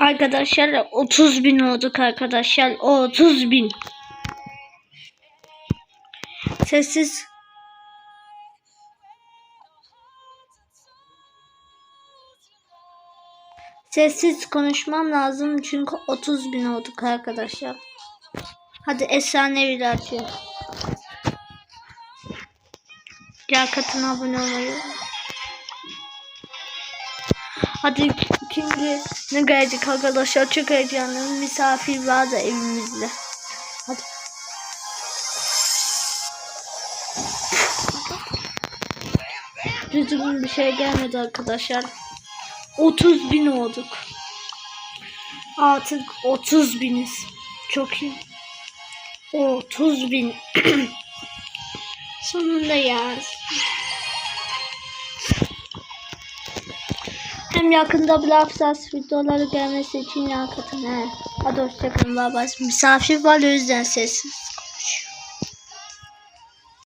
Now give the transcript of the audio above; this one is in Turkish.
Arkadaşlar 30 bin olduk arkadaşlar. 30 bin. Sessiz. Sessiz konuşmam lazım çünkü 30 bin olduk arkadaşlar. Hadi efsanevi açıyor. Gel katına abone olmayı. Hadi şimdi ne gelecek arkadaşlar çok heyecanlıyım. Misafir var da evimizde. Hadi. Düzgün bir şey gelmedi arkadaşlar. 30 bin olduk. Artık 30 biniz. Çok iyi. 30 bin. Sonunda ya. Hem yakında Blapsas videoları gelmesi için atın. He. Hadi hoşçakalın. Bye. Misafir var o yüzden sessiz.